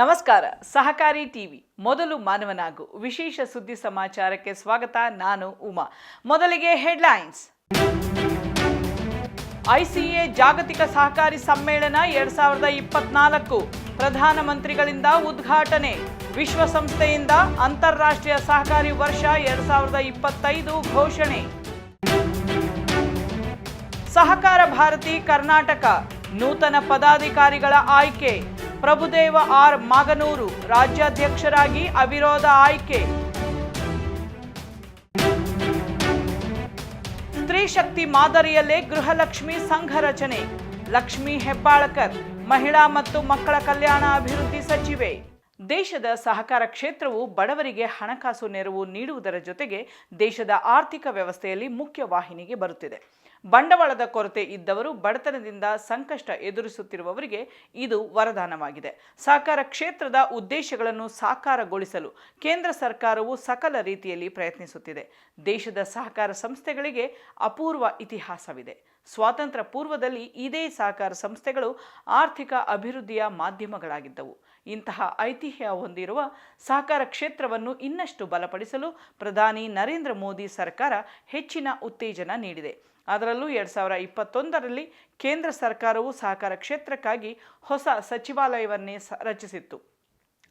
ನಮಸ್ಕಾರ, ಸಹಕಾರಿ ಟಿವಿ, ಮೊದಲು ಮಾನವನಾಗು, ವಿಶೇಷ ಸುದ್ದಿ ಸಮಾಚಾರಕ್ಕೆ ಸ್ವಾಗತ, ನಾನು ಉಮಾ. ಮೊದಲಿಗೆ ಹೆಡ್ಲೈನ್ಸ್. ಐಸಿಎ ಜಾಗತಿಕ ಸಹಕಾರಿ ಸಮ್ಮೇಳನ ಎರಡ್ ಸಾವಿರದ ಇಪ್ಪತ್ನಾಲ್ಕು. ಪ್ರಧಾನಮಂತ್ರಿಗಳಿಂದ ಉದ್ಘಾಟನೆ. ವಿಶ್ವಸಂಸ್ಥೆಯಿಂದ ಅಂತಾರಾಷ್ಟ್ರೀಯ ಸಹಕಾರಿ ವರ್ಷ ಎರಡ್ ಸಾವಿರದ ಇಪ್ಪತ್ತೈದು ಘೋಷಣೆ. ಸಹಕಾರ ಭಾರತಿ ಕರ್ನಾಟಕ. ನೂತನ ಪದಾಧಿಕಾರಿಗಳ ಆಯ್ಕೆ. ಪ್ರಭುದೇವ ಆರ್ ಮಾಗನೂರು ರಾಜ್ಯಾಧ್ಯಕ್ಷರಾಗಿ ಅವಿರೋಧ ಆಯ್ಕೆ. ಸ್ತ್ರೀಶಕ್ತಿ ಮಾದರಿಯಲ್ಲೇ ಗೃಹಲಕ್ಷ್ಮಿ ಸಂಘ ರಚನೆ. ಲಕ್ಷ್ಮಿ ಹೆಬ್ಬಾಳಕರ್, ಮಹಿಳಾ ಮತ್ತು ಮಕ್ಕಳ ಕಲ್ಯಾಣ ಅಭಿವೃದ್ಧಿ ಸಚಿವೆ. ದೇಶದ ಸಹಕಾರ ಕ್ಷೇತ್ರವು ಬಡವರಿಗೆ ಹಣಕಾಸು ನೆರವು ನೀಡುವುದರ ಜೊತೆಗೆ ದೇಶದ ಆರ್ಥಿಕ ವ್ಯವಸ್ಥೆಯಲ್ಲಿ ಮುಖ್ಯ ವಾಹಿನಿಗೆ ಬರುತ್ತಿದೆ. ಬಂಡವಾಳದ ಕೊರತೆ ಇದ್ದವರು ಬಡತನದಿಂದ ಸಂಕಷ್ಟ ಎದುರಿಸುತ್ತಿರುವವರಿಗೆ ಇದು ವರದಾನವಾಗಿದೆ. ಸಹಕಾರ ಕ್ಷೇತ್ರದ ಉದ್ದೇಶಗಳನ್ನು ಸಾಕಾರಗೊಳಿಸಲು ಕೇಂದ್ರ ಸರ್ಕಾರವು ಸಕಲ ರೀತಿಯಲ್ಲಿ ಪ್ರಯತ್ನಿಸುತ್ತಿದೆ. ದೇಶದ ಸಹಕಾರ ಸಂಸ್ಥೆಗಳಿಗೆ ಅಪೂರ್ವ ಇತಿಹಾಸವಿದೆ. ಸ್ವಾತಂತ್ರ್ಯ ಪೂರ್ವದಲ್ಲಿ ಇದೇ ಸಹಕಾರ ಸಂಸ್ಥೆಗಳು ಆರ್ಥಿಕ ಅಭಿವೃದ್ಧಿಯ ಮಾಧ್ಯಮಗಳಾಗಿದ್ದವು. ಇಂತಹ ಐತಿಹ್ಯ ಹೊಂದಿರುವ ಸಹಕಾರ ಕ್ಷೇತ್ರವನ್ನು ಇನ್ನಷ್ಟು ಬಲಪಡಿಸಲು ಪ್ರಧಾನಿ ನರೇಂದ್ರ ಮೋದಿ ಸರ್ಕಾರ ಹೆಚ್ಚಿನ ಉತ್ತೇಜನ ನೀಡಿದೆ. ಅದರಲ್ಲೂ ಎರಡು ಸಾವಿರ ಇಪ್ಪತ್ತೊಂದರಲ್ಲಿ ಕೇಂದ್ರ ಸರ್ಕಾರವು ಸಹಕಾರ ಕ್ಷೇತ್ರಕ್ಕಾಗಿ ಹೊಸ ಸಚಿವಾಲಯವನ್ನೇ ರಚಿಸಿತ್ತು.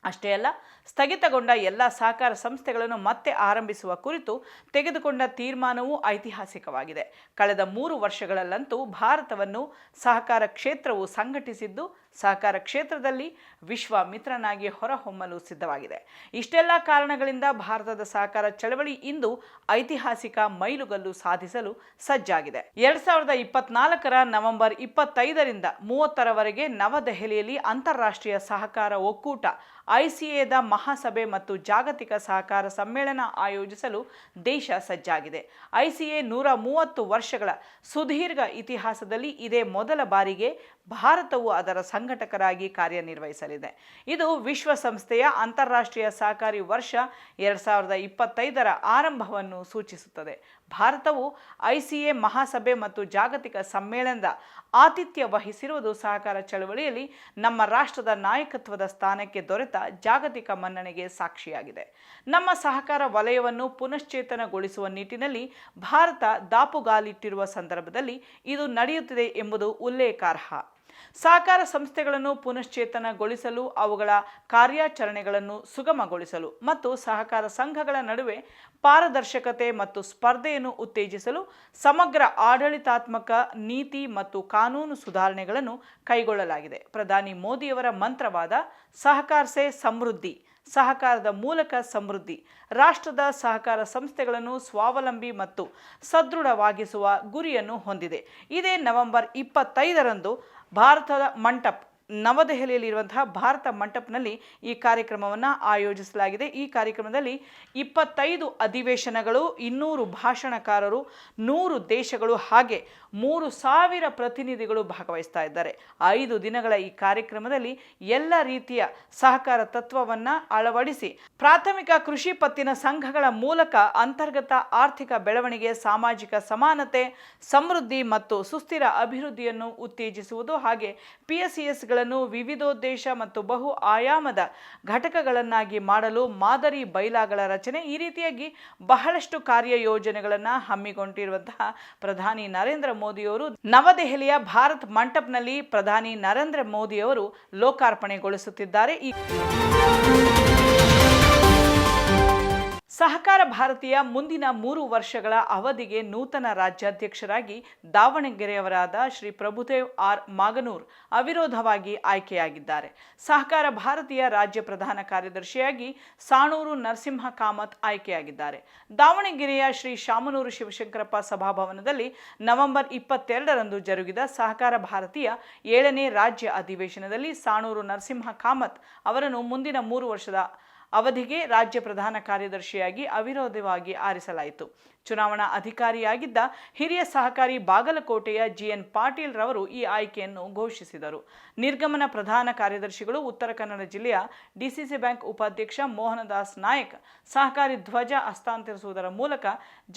ಅಷ್ಟೇ ಅಲ್ಲ, ಸ್ಥಗಿತಗೊಂಡ ಎಲ್ಲ ಸಹಕಾರ ಸಂಸ್ಥೆಗಳನ್ನು ಮತ್ತೆ ಆರಂಭಿಸುವ ಕುರಿತು ತೆಗೆದುಕೊಂಡ ತೀರ್ಮಾನವೂ ಐತಿಹಾಸಿಕವಾಗಿದೆ. ಕಳೆದ ಮೂರು ವರ್ಷಗಳಲ್ಲಂತೂ ಭಾರತವನ್ನು ಸಹಕಾರ ಕ್ಷೇತ್ರವು ಸಂಘಟಿಸಿದ್ದು ಸಹಕಾರ ಕ್ಷೇತ್ರದಲ್ಲಿ ವಿಶ್ವ ಮಿತ್ರನಾಗಿ ಹೊರಹೊಮ್ಮಲು ಸಿದ್ಧವಾಗಿದೆ. ಇಷ್ಟೆಲ್ಲ ಕಾರಣಗಳಿಂದ ಭಾರತದ ಸಹಕಾರ ಚಳವಳಿ ಇಂದು ಐತಿಹಾಸಿಕ ಮೈಲುಗಲ್ಲು ಸಾಧಿಸಲು ಸಜ್ಜಾಗಿದೆ. ಎರಡ್ ಸಾವಿರದ ಇಪ್ಪತ್ನಾಲ್ಕರ ನವೆಂಬರ್ ಇಪ್ಪತ್ತೈದರಿಂದ ಮೂವತ್ತರವರೆಗೆ ನವದೆಹಲಿಯಲ್ಲಿ ಅಂತಾರಾಷ್ಟ್ರೀಯ ಸಹಕಾರ ಒಕ್ಕೂಟ, ಐಸಿಎದ ಮಹಾಸಭೆ ಮತ್ತು ಜಾಗತಿಕ ಸಹಕಾರ ಸಮ್ಮೇಳನ ಆಯೋಜಿಸಲು ದೇಶ ಸಜ್ಜಾಗಿದೆ. ಐಸಿಎ ನೂರ ಮೂವತ್ತು ವರ್ಷಗಳ ಸುದೀರ್ಘ ಇತಿಹಾಸದಲ್ಲಿ ಇದೇ ಮೊದಲ ಬಾರಿಗೆ ಭಾರತವು ಅದರ ಸಂಘಟಕರಾಗಿ ಕಾರ್ಯನಿರ್ವಹಿಸಲಿದೆ. ಇದು ವಿಶ್ವಸಂಸ್ಥೆಯ ಅಂತಾರಾಷ್ಟ್ರೀಯ ಸಹಕಾರಿ ವರ್ಷ ಎರಡ್ ಸಾವಿರದ ಇಪ್ಪತ್ತೈದರ ಆರಂಭವನ್ನು ಸೂಚಿಸುತ್ತದೆ. ಭಾರತವು ಐಸಿಎ ಮಹಾಸಭೆ ಮತ್ತು ಜಾಗತಿಕ ಸಮ್ಮೇಳನದ ಆತಿಥ್ಯ ವಹಿಸಿರುವುದು ಸಹಕಾರ ಚಳವಳಿಯಲ್ಲಿ ನಮ್ಮ ರಾಷ್ಟ್ರದ ನಾಯಕತ್ವದ ಸ್ಥಾನಕ್ಕೆ ದೊರೆತ ಜಾಗತಿಕ ಮನ್ನಣೆಗೆ ಸಾಕ್ಷಿಯಾಗಿದೆ. ನಮ್ಮ ಸಹಕಾರ ವಲಯವನ್ನು ಪುನಶ್ಚೇತನಗೊಳಿಸುವ ನಿಟ್ಟಿನಲ್ಲಿ ಭಾರತ ದಾಪುಗಾಲಿಟ್ಟಿರುವ ಸಂದರ್ಭದಲ್ಲಿ ಇದು ನಡೆಯುತ್ತಿದೆ ಎಂಬುದು ಉಲ್ಲೇಖಾರ್ಹ. ಸಹಕಾರ ಸಂಸ್ಥೆಗಳನ್ನು ಪುನಶ್ಚೇತನಗೊಳಿಸಲು, ಅವುಗಳ ಕಾರ್ಯಾಚರಣೆಗಳನ್ನು ಸುಗಮಗೊಳಿಸಲು ಮತ್ತು ಸಹಕಾರ ಸಂಘಗಳ ನಡುವೆ ಪಾರದರ್ಶಕತೆ ಮತ್ತು ಸ್ಪರ್ಧೆಯನ್ನು ಉತ್ತೇಜಿಸಲು ಸಮಗ್ರ ಆಡಳಿತಾತ್ಮಕ ನೀತಿ ಮತ್ತು ಕಾನೂನು ಸುಧಾರಣೆಗಳನ್ನು ಕೈಗೊಳ್ಳಲಾಗಿದೆ. ಪ್ರಧಾನಿ ಮೋದಿಯವರ ಮಂತ್ರವಾದ, ಸಹಕಾರ ಸೇ ಸಮೃದ್ಧಿ, ಸಹಕಾರದ ಮೂಲಕ ಸಮೃದ್ಧಿ, ರಾಷ್ಟ್ರದ ಸಹಕಾರ ಸಂಸ್ಥೆಗಳನ್ನು ಸ್ವಾವಲಂಬಿ ಮತ್ತು ಸದೃಢವಾಗಿಸುವ ಗುರಿಯನ್ನು ಹೊಂದಿದೆ. ಇದೇ ನವೆಂಬರ್ ಇಪ್ಪತ್ತೈದರಂದು ಭಾರತದ ಮಂಟಪ್. ನವದೆಹಲಿಯಲ್ಲಿರುವಂತಹ ಭಾರತ ಮಂಟಪ್ನಲ್ಲಿ ಈ ಕಾರ್ಯಕ್ರಮವನ್ನು ಆಯೋಜಿಸಲಾಗಿದೆ. ಈ ಕಾರ್ಯಕ್ರಮದಲ್ಲಿ ಇಪ್ಪತ್ತೈದು ಅಧಿವೇಶನಗಳು, ಇನ್ನೂರು ಭಾಷಣಕಾರರು, ನೂರು ದೇಶಗಳು ಹಾಗೆ ಮೂರು ಸಾವಿರ ಪ್ರತಿನಿಧಿಗಳು ಭಾಗವಹಿಸ್ತಾ ಇದ್ದಾರೆ. ಐದು ದಿನಗಳ ಈ ಕಾರ್ಯಕ್ರಮದಲ್ಲಿ ಎಲ್ಲ ರೀತಿಯ ಸಹಕಾರ ತತ್ವವನ್ನು ಅಳವಡಿಸಿ ಪ್ರಾಥಮಿಕ ಕೃಷಿ ಪತ್ತಿನ ಸಂಘಗಳ ಮೂಲಕ ಅಂತರ್ಗತ ಆರ್ಥಿಕ ಬೆಳವಣಿಗೆ, ಸಾಮಾಜಿಕ ಸಮಾನತೆ, ಸಮೃದ್ಧಿ ಮತ್ತು ಸುಸ್ಥಿರ ಅಭಿವೃದ್ಧಿಯನ್ನು ಉತ್ತೇಜಿಸುವುದು ಹಾಗೆ ಪಿ ಎಸ್ಗಳನ್ನು ವಿವಿಧೋದ್ದೇಶ ಮತ್ತು ಬಹು ಆಯಾಮದ ಘಟಕಗಳನ್ನಾಗಿ ಮಾಡಲು ಮಾದರಿ ಬೈಲಾಗಳ ರಚನೆ ಈ ರೀತಿಯಾಗಿ ಬಹಳಷ್ಟು ಕಾರ್ಯಯೋಜನೆಗಳನ್ನು ಹಮ್ಮಿಕೊಂಡಿರುವಂತಹ ಪ್ರಧಾನಿ ನರೇಂದ್ರ ಮೋದಿಯವರು. ನವದೆಹಲಿಯ ಭಾರತ್ ಮಂಟಪ್ನಲ್ಲಿ ಪ್ರಧಾನಿ ನರೇಂದ್ರ ಮೋದಿಯವರು ಲೋಕಾರ್ಪಣೆಗೊಳಿಸುತ್ತಿದ್ದಾರೆ. ಈ ಸಹಕಾರ ಭಾರತೀಯ ಮುಂದಿನ ಮೂರು ವರ್ಷಗಳ ಅವಧಿಗೆ ನೂತನ ರಾಜ್ಯಾಧ್ಯಕ್ಷರಾಗಿ ದಾವಣಗೆರೆಯವರಾದ ಶ್ರೀ ಪ್ರಭುದೇವ್ ಆರ್ ಮಾಗನೂರ್ ಅವಿರೋಧವಾಗಿ ಆಯ್ಕೆಯಾಗಿದ್ದಾರೆ. ಸಹಕಾರ ಭಾರತೀಯ ರಾಜ್ಯ ಪ್ರಧಾನ ಕಾರ್ಯದರ್ಶಿಯಾಗಿ ಸಾಣೂರು ನರಸಿಂಹ ಕಾಮತ್ ಆಯ್ಕೆಯಾಗಿದ್ದಾರೆ. ದಾವಣಗೆರೆಯ ಶ್ರೀ ಶಾಮನೂರು ಶಿವಶಂಕರಪ್ಪ ಸಭಾಭವನದಲ್ಲಿ ನವೆಂಬರ್ ಇಪ್ಪತ್ತೆರಡರಂದು ಜರುಗಿದ ಸಹಕಾರ ಭಾರತೀಯ ಏಳನೇ ರಾಜ್ಯ ಅಧಿವೇಶನದಲ್ಲಿ ಸಾಣೂರು ನರಸಿಂಹ ಕಾಮತ್ ಅವರನ್ನು ಮುಂದಿನ ಮೂರು ವರ್ಷದ ಅವಧಿಗೆ ರಾಜ್ಯ ಪ್ರಧಾನ ಕಾರ್ಯದರ್ಶಿಯಾಗಿ ಅವಿರೋಧವಾಗಿ ಆರಿಸಲಾಯಿತು. ಚುನಾವಣಾ ಅಧಿಕಾರಿಯಾಗಿದ್ದ ಹಿರಿಯ ಸಹಕಾರಿ ಬಾಗಲಕೋಟೆಯ ಜಿಎನ್ ಪಾಟೀಲ್ ರವರು ಈ ಆಯ್ಕೆಯನ್ನು ಘೋಷಿಸಿದರು. ನಿರ್ಗಮನ ಪ್ರಧಾನ ಕಾರ್ಯದರ್ಶಿಗಳು ಉತ್ತರ ಕನ್ನಡ ಜಿಲ್ಲೆಯ ಡಿಸಿಸಿ ಬ್ಯಾಂಕ್ ಉಪಾಧ್ಯಕ್ಷ ಮೋಹನದಾಸ್ ನಾಯಕ್, ಸಹಕಾರಿ ಧ್ವಜ ಹಸ್ತಾಂತರಿಸುವುದರ ಮೂಲಕ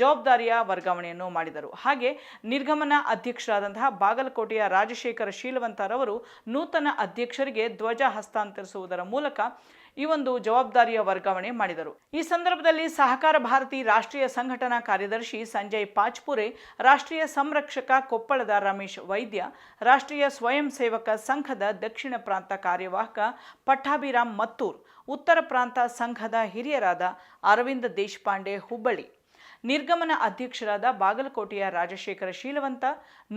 ಜವಾಬ್ದಾರಿಯ ವರ್ಗಾವಣೆಯನ್ನು ಮಾಡಿದರು. ಹಾಗೆ ನಿರ್ಗಮನ ಅಧ್ಯಕ್ಷರಾದಂತಹ ಬಾಗಲಕೋಟೆಯ ರಾಜಶೇಖರ ಶೀಲವಂತರವರು ನೂತನ ಅಧ್ಯಕ್ಷರಿಗೆ ಧ್ವಜ ಹಸ್ತಾಂತರಿಸುವುದರ ಮೂಲಕ ಈ ಒಂದು ಜವಾಬ್ದಾರಿಯ ವರ್ಗಾವಣೆ ಮಾಡಿದರು. ಈ ಸಂದರ್ಭದಲ್ಲಿ ಸಹಕಾರ ಭಾರತಿ ರಾಷ್ಟ್ರೀಯ ಸಂಘಟನಾ ಕಾರ್ಯದರ್ಶಿ ಸಂಜಯ್ ಪಾಚ್ಪುರೆ ರಾಷ್ಟ್ರೀಯ ಸಂರಕ್ಷಕ ಕೊಪ್ಪಳದ ರಮೇಶ್ ವೈದ್ಯ, ರಾಷ್ಟ್ರೀಯ ಸ್ವಯಂ ಸೇವಕ ಸಂಘದ ದಕ್ಷಿಣ ಪ್ರಾಂತ ಕಾರ್ಯವಾಹಕ ಪಟ್ಟಾಭಿರಾಮ್ ಮತ್ತೂರ್, ಉತ್ತರ ಪ್ರಾಂತ ಸಂಘದ ಹಿರಿಯರಾದ ಅರವಿಂದ ದೇಶಪಾಂಡೆ ಹುಬ್ಬಳ್ಳಿ, ನಿರ್ಗಮನ ಅಧ್ಯಕ್ಷರಾದ ಬಾಗಲಕೋಟೆಯ ರಾಜಶೇಖರ ಶೀಲವಂತ,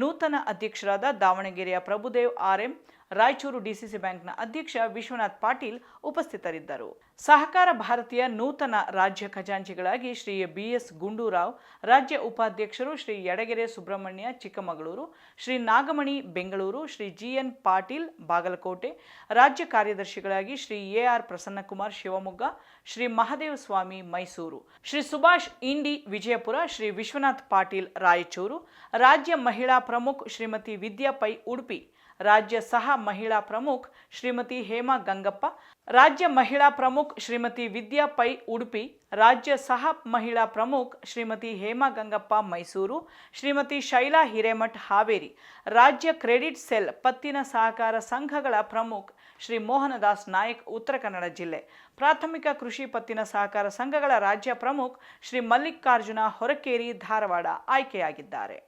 ನೂತನ ಅಧ್ಯಕ್ಷರಾದ ದಾವಣಗೆರೆಯ ಪ್ರಭುದೇವ್ ಆರ್ಎಂ ರಾಯಚೂರು ಡಿಸಿಸಿ ಬ್ಯಾಂಕ್ನ ಅಧ್ಯಕ್ಷ ವಿಶ್ವನಾಥ್ ಪಾಟೀಲ್ ಉಪಸ್ಥಿತರಿದ್ದರು. ಸಹಕಾರ ಭಾರತೀಯ ನೂತನ ರಾಜ್ಯ ಖಜಾಂಚಿಗಳಾಗಿ ಶ್ರೀ ಬಿಎಸ್ ಗುಂಡೂರಾವ್, ರಾಜ್ಯ ಉಪಾಧ್ಯಕ್ಷರು ಶ್ರೀ ಯಡಗೆರೆ ಸುಬ್ರಹ್ಮಣ್ಯ ಚಿಕ್ಕಮಗಳೂರು, ಶ್ರೀ ನಾಗಮಣಿ ಬೆಂಗಳೂರು, ಶ್ರೀ ಜಿಎನ್ ಪಾಟೀಲ್ ಬಾಗಲಕೋಟೆ, ರಾಜ್ಯ ಕಾರ್ಯದರ್ಶಿಗಳಾಗಿ ಶ್ರೀ ಎಆರ್ ಪ್ರಸನ್ನಕುಮಾರ್ ಶಿವಮೊಗ್ಗ, ಶ್ರೀ ಮಹದೇವ ಸ್ವಾಮಿ ಮೈಸೂರು, ಶ್ರೀ ಸುಭಾಷ್ ಇಂಡಿ ವಿಜಯಪುರ, ಶ್ರೀ ವಿಶ್ವನಾಥ್ ಪಾಟೀಲ್ ರಾಯಚೂರು, ರಾಜ್ಯ ಮಹಿಳಾ ಪ್ರಮುಖ್ ಶ್ರೀಮತಿ ವಿದ್ಯಾ ಪೈ ಉಡುಪಿ ರಾಜ್ಯ ಸಹ ಮಹಿಳಾ ಪ್ರಮುಖ್ ಶ್ರೀಮತಿ ಹೇಮಾ ಗಂಗಪ್ಪ, ರಾಜ್ಯ ಮಹಿಳಾ ಪ್ರಮುಖ್ ಶ್ರೀಮತಿ ವಿದ್ಯಾ ಪೈ ಉಡುಪಿ, ರಾಜ್ಯ ಸಹ ಮಹಿಳಾ ಪ್ರಮುಖ್ ಶ್ರೀಮತಿ ಹೇಮಾ ಗಂಗಪ್ಪ ಮೈಸೂರು, ಶ್ರೀಮತಿ ಶೈಲಾ ಹಿರೇಮಠ್ ಹಾವೇರಿ, ರಾಜ್ಯ ಕ್ರೆಡಿಟ್ ಸೆಲ್ ಪತ್ತಿನ ಸಹಕಾರ ಸಂಘಗಳ ಪ್ರಮುಖ್ ಶ್ರೀ ಮೋಹನದಾಸ್ ನಾಯಕ್ ಉತ್ತರ ಕನ್ನಡ ಜಿಲ್ಲೆ, ಪ್ರಾಥಮಿಕ ಕೃಷಿ ಪತ್ತಿನ ಸಹಕಾರ ಸಂಘಗಳ ರಾಜ್ಯ ಪ್ರಮುಖ್ ಶ್ರೀ ಮಲ್ಲಿಕಾರ್ಜುನ ಹೊರಕೇರಿ ಧಾರವಾಡ ಆಯ್ಕೆಯಾಗಿದ್ದಾರೆ.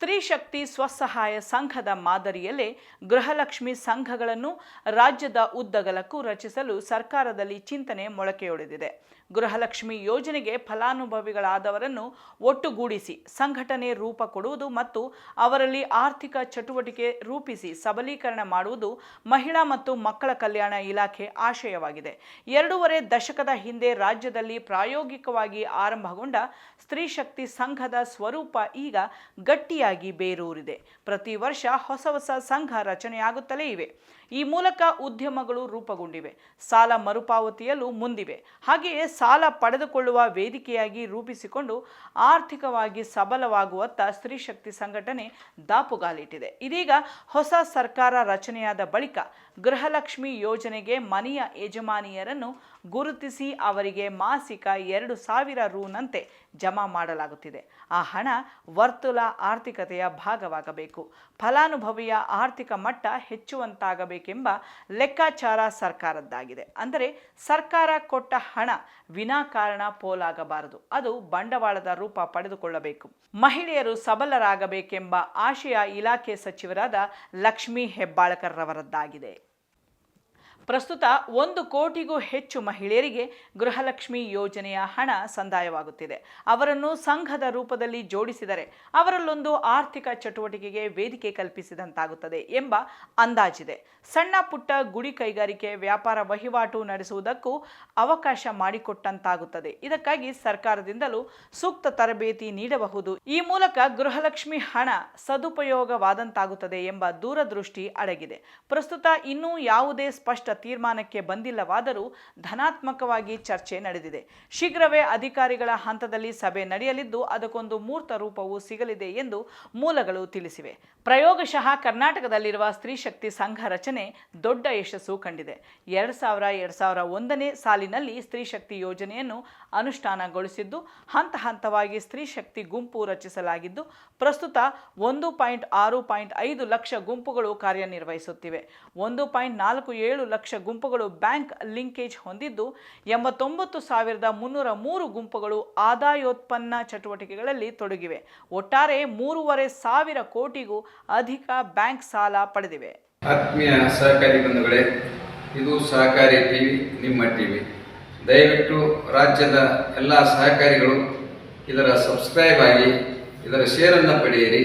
ಸ್ತ್ರೀ ಶಕ್ತಿ ಸ್ವಸಹಾಯ ಸಂಘದ ಮಾದರಿಯಲ್ಲೇ ಗೃಹಲಕ್ಷ್ಮಿ ಸಂಘಗಳನ್ನು ರಾಜ್ಯದ ಉದ್ದಗಲಕ್ಕೂ ರಚಿಸಲು ಸರ್ಕಾರದಲ್ಲಿ ಚಿಂತನೆ ಮೊಳಕೆಯೊಡೆದಿದೆ. ಗೃಹಲಕ್ಷ್ಮಿ ಯೋಜನೆಗೆ ಫಲಾನುಭವಿಗಳಾದವರನ್ನು ಒಟ್ಟುಗೂಡಿಸಿ ಸಂಘಟನೆ ರೂಪ ಕೊಡುವುದು ಮತ್ತು ಅವರಲ್ಲಿ ಆರ್ಥಿಕ ಚಟುವಟಿಕೆ ರೂಪಿಸಿ ಸಬಲೀಕರಣ ಮಾಡುವುದು ಮಹಿಳಾ ಮತ್ತು ಮಕ್ಕಳ ಕಲ್ಯಾಣ ಇಲಾಖೆ ಆಶಯವಾಗಿದೆ. ಎರಡೂವರೆ ದಶಕದ ಹಿಂದೆ ರಾಜ್ಯದಲ್ಲಿ ಪ್ರಾಯೋಗಿಕವಾಗಿ ಆರಂಭಗೊಂಡ ಸ್ತ್ರೀ ಶಕ್ತಿ ಸಂಘದ ಸ್ವರೂಪ ಈಗ ಗಟ್ಟಿಯಾಗಿ ಬೇರೂರಿದೆ. ಪ್ರತಿ ವರ್ಷ ಹೊಸ ಹೊಸ ಸಂಘ ರಚನೆಯಾಗುತ್ತಲೇ ಇವೆ. ಈ ಮೂಲಕ ಉದ್ಯಮಗಳು ರೂಪುಗೊಂಡಿವೆ. ಸಾಲ ಮರುಪಾವತಿಯಲು ಮುಂದಿವೆ. ಹಾಗೆಯೇ ಸಾಲ ಪಡೆದುಕೊಳ್ಳುವ ವೇದಿಕೆಯಾಗಿ ರೂಪಿಸಿಕೊಂಡು ಆರ್ಥಿಕವಾಗಿ ಸಬಲವಾಗುವತ್ತ ಸ್ತ್ರೀ ಶಕ್ತಿ ಸಂಘಟನೆ ದಾಪುಗಾಲಿಟ್ಟಿದೆ. ಇದೀಗ ಹೊಸ ಸರ್ಕಾರ ರಚನೆಯಾದ ಬಳಿಕ ಗೃಹಲಕ್ಷ್ಮಿ ಯೋಜನೆಗೆ ಮನೆಯ ಯಜಮಾನಿಯರನ್ನು ಗುರುತಿಸಿ ಅವರಿಗೆ ಮಾಸಿಕ ಎರಡು ಸಾವಿರ ರೂನಂತೆ ಜಮಾ ಮಾಡಲಾಗುತ್ತಿದೆ. ಆ ಹಣ ವರ್ತುಲ ಆರ್ಥಿಕತೆಯ ಭಾಗವಾಗಬೇಕು. ಫಲಾನುಭವಿಯ ಆರ್ಥಿಕ ಮಟ್ಟ ಹೆಚ್ಚುವಂತಾಗಬೇಕೆಂಬ ಲೆಕ್ಕಾಚಾರ ಸರ್ಕಾರದ್ದಾಗಿದೆ. ಅಂದರೆ ಸರ್ಕಾರ ಕೊಟ್ಟ ಹಣ ವಿನಾಕಾರಣ ಪೋಲಾಗಬಾರದು. ಅದು ಬಂಡವಾಳದ ರೂಪ ಪಡೆದುಕೊಳ್ಳಬೇಕು. ಮಹಿಳೆಯರು ಸಬಲರಾಗಬೇಕೆಂಬ ಆಶಯ ಇಲಾಖೆ ಸಚಿವರಾದ ಲಕ್ಷ್ಮೀ ಹೆಬ್ಬಾಳ್ಕರ್ರವರದ್ದಾಗಿದೆ. ಪ್ರಸ್ತುತ ಒಂದು ಕೋಟಿಗೂ ಹೆಚ್ಚು ಮಹಿಳೆಯರಿಗೆ ಗೃಹಲಕ್ಷ್ಮಿ ಯೋಜನೆಯ ಹಣ ಸಂದಾಯವಾಗುತ್ತಿದೆ. ಅವರನ್ನು ಸಂಘದ ರೂಪದಲ್ಲಿ ಜೋಡಿಸಿದರೆ ಅವರಲ್ಲೊಂದು ಆರ್ಥಿಕ ಚಟುವಟಿಕೆಗೆ ವೇದಿಕೆ ಕಲ್ಪಿಸಿದಂತಾಗುತ್ತದೆ ಎಂಬ ಅಂದಾಜಿದೆ. ಸಣ್ಣ ಪುಟ್ಟ ಗುಡಿ ಕೈಗಾರಿಕೆ ವ್ಯಾಪಾರ ವಹಿವಾಟು ನಡೆಸುವುದಕ್ಕೂ ಅವಕಾಶ ಮಾಡಿಕೊಟ್ಟಂತಾಗುತ್ತದೆ. ಇದಕ್ಕಾಗಿ ಸರ್ಕಾರದಿಂದಲೂ ಸೂಕ್ತ ತರಬೇತಿ ನೀಡಬಹುದು. ಈ ಮೂಲಕ ಗೃಹಲಕ್ಷ್ಮಿ ಹಣ ಸದುಪಯೋಗವಾದಂತಾಗುತ್ತದೆ ಎಂಬ ದೂರದೃಷ್ಟಿ ಅಡಗಿದೆ. ಪ್ರಸ್ತುತ ಇನ್ನೂ ಯಾವುದೇ ಸ್ಪಷ್ಟ ತೀರ್ಮಾನಕ್ಕೆ ಬಂದಿಲ್ಲವಾದರೂ ಧನಾತ್ಮಕವಾಗಿ ಚರ್ಚೆ ನಡೆದಿದೆ. ಶೀಘ್ರವೇ ಅಧಿಕಾರಿಗಳ ಹಂತದಲ್ಲಿ ಸಭೆ ನಡೆಯಲಿದ್ದು, ಅದಕ್ಕೊಂದು ಮೂರ್ತ ರೂಪವು ಸಿಗಲಿದೆ ಎಂದು ಮೂಲಗಳು ತಿಳಿಸಿವೆ. ಪ್ರಯೋಗಶಃ ಕರ್ನಾಟಕದಲ್ಲಿರುವ ಸ್ತ್ರೀ ಶಕ್ತಿ ಸಂಘ ರಚನೆ ದೊಡ್ಡ ಯಶಸ್ಸು ಕಂಡಿದೆ. ಎರಡು ಸಾವಿರ ಎರಡು ಸಾವಿರ ಒಂದನೇ ಸಾಲಿನಲ್ಲಿ ಸ್ತ್ರೀ ಶಕ್ತಿ ಯೋಜನೆಯನ್ನು ಅನುಷ್ಠಾನಗೊಳಿಸಿದ್ದು, ಹಂತ ಹಂತವಾಗಿ ಸ್ತ್ರೀ ಶಕ್ತಿ ಗುಂಪು ರಚಿಸಲಾಗಿದ್ದು, ಪ್ರಸ್ತುತ ಒಂದು ಪಾಯಿಂಟ್ ಆರು ಪಾಯಿಂಟ್ ಐದು ಲಕ್ಷ ಗುಂಪುಗಳು ಕಾರ್ಯನಿರ್ವಹಿಸುತ್ತಿವೆ. ಒಂದು ಪಾಯಿಂಟ್ ನಾಲ್ಕು ಏಳು ಲಕ್ಷ ಗುಂಪುಗಳು ಬ್ಯಾಂಕ್ ಲಿಂಕೇಜ್ ಹೊಂದಿದ್ದು ಎಂಬತ್ತೊಂಬತ್ತು ಸಾವಿರದ ಮುನ್ನೂರ ಮೂರು ಗುಂಪುಗಳು ಆದಾಯೋತ್ಪನ್ನ ಚಟುವಟಿಕೆಗಳಲ್ಲಿ ತೊಡಗಿವೆ. ಒಟ್ಟಾರೆ ಮೂರುವರೆ ಸಾವಿರ ಕೋಟಿಗೂ ಅಧಿಕ ಬ್ಯಾಂಕ್ ಸಾಲ ಪಡೆದಿವೆ. ಆತ್ಮೀಯ ಸಹಕಾರಿ ಬಂಧುಗಳೇ, ಇದು ಸಹಕಾರಿ ಟಿವಿ, ನಿಮ್ಮ ಟಿವಿ. ದಯವಿಟ್ಟು ರಾಜ್ಯದ ಎಲ್ಲ ಸಹಕಾರಿಗಳು ಇದರ ಸಬ್ಸ್ಕ್ರೈಬ್ ಆಗಿ ಇದರ ಶೇರನ್ನು ಪಡೆಯಿರಿ.